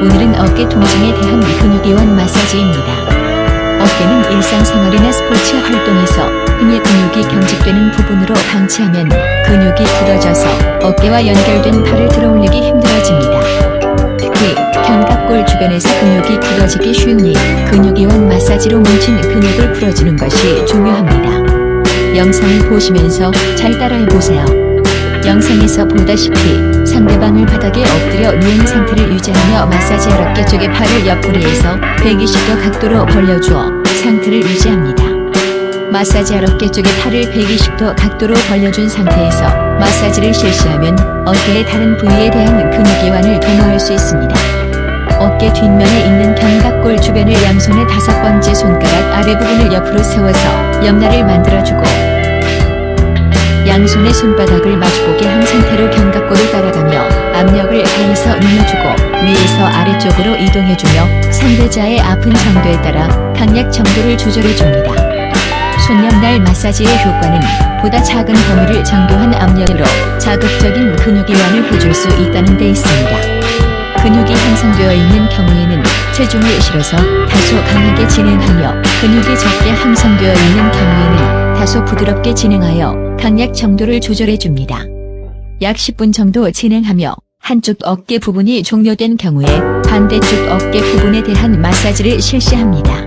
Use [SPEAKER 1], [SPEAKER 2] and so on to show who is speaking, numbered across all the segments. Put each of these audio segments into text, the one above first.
[SPEAKER 1] 오늘은 어깨 통증에 대한 근육이완 마사지입니다. 어깨는 일상 생활이나 스포츠 활동에서 흔히 근육이 경직되는 부분으로 방치하면 근육이 굳어져서 어깨와 연결된 팔을 들어올리기 힘들어집니다. 특히 견갑골 주변에서 근육이 굳어지기 쉬우니 근육이완 마사지로 뭉친 근육을 풀어주는 것이 중요합니다. 영상을 보시면서 잘 따라해보세요. 영상에서 보다시피 상대방을 바닥에 엎드려 누운 상태를 유지하며 마사지할 어깨 쪽의 팔을 옆구리에서 120도 각도로 벌려주어 상태를 유지합니다. 마사지할 어깨 쪽의 팔을 120도 각도로 벌려준 상태에서 마사지를 실시하면 어깨의 다른 부위에 대한 근육이완을 도모할 수 있습니다. 어깨 뒷면에 있는 견갑골 주변을 양손의 다섯 번째 손가락 아래 부분을 옆으로 세워서 옆날을 만들어주고 양손의 손바닥을 마주보게 한 상태로 견갑골을 따라가며 압력을 가해서 눌러주고 위에서 아래쪽으로 이동해주며 상대자의 아픈 정도에 따라 강약 정도를 조절해줍니다. 손옆날 마사지의 효과는 보다 작은 범위를 정교한 압력으로 자극적인 근육 이완을 해줄 수 있다는 데 있습니다. 근육이 형성되어 있는 경우에는 체중을 실어서 다소 강하게 진행하며 근육이 적게 형성되어 있는 경우에는 다소 부드럽게 진행하여 강약 정도를 조절해 줍니다. 약 10분 정도 진행하며 한쪽 어깨 부분이 종료된 경우에 반대쪽 어깨 부분에 대한 마사지를 실시합니다.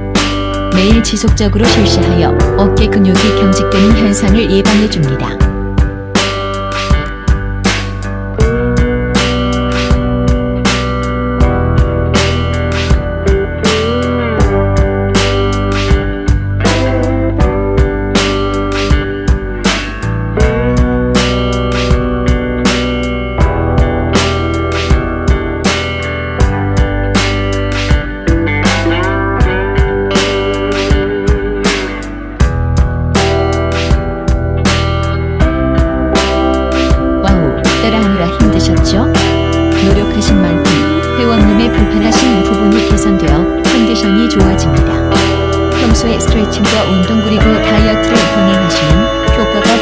[SPEAKER 1] 매일 지속적으로 실시하여 어깨 근육이 경직되는 현상을 예방해 줍니다. 기분이 좋아집니다. 평소에 스트레칭과 운동 그리고 다이어트를 병행하시면 효과가